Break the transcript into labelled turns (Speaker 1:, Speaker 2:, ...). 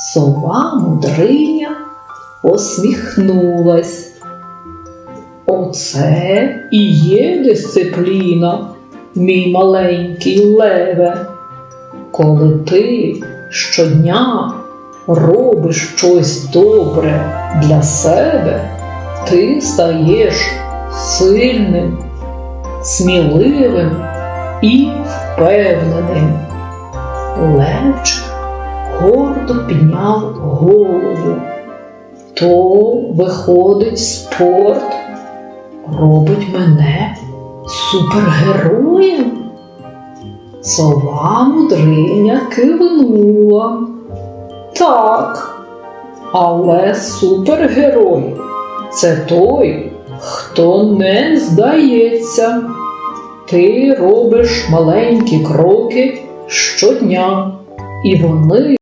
Speaker 1: Сова мудриня посміхнулась. Оце і є дисципліна, мій маленький леве. Коли ти щодня робиш щось добре для себе, ти стаєш сильним, сміливим і впевненим. Левчик гордо підняв голову. То, виходить, спорт робить мене супергероєм. Сова мудриня кивнула. Так, але супергерой це той, хто не здається. Ти робиш маленькі кроки щодня, і вони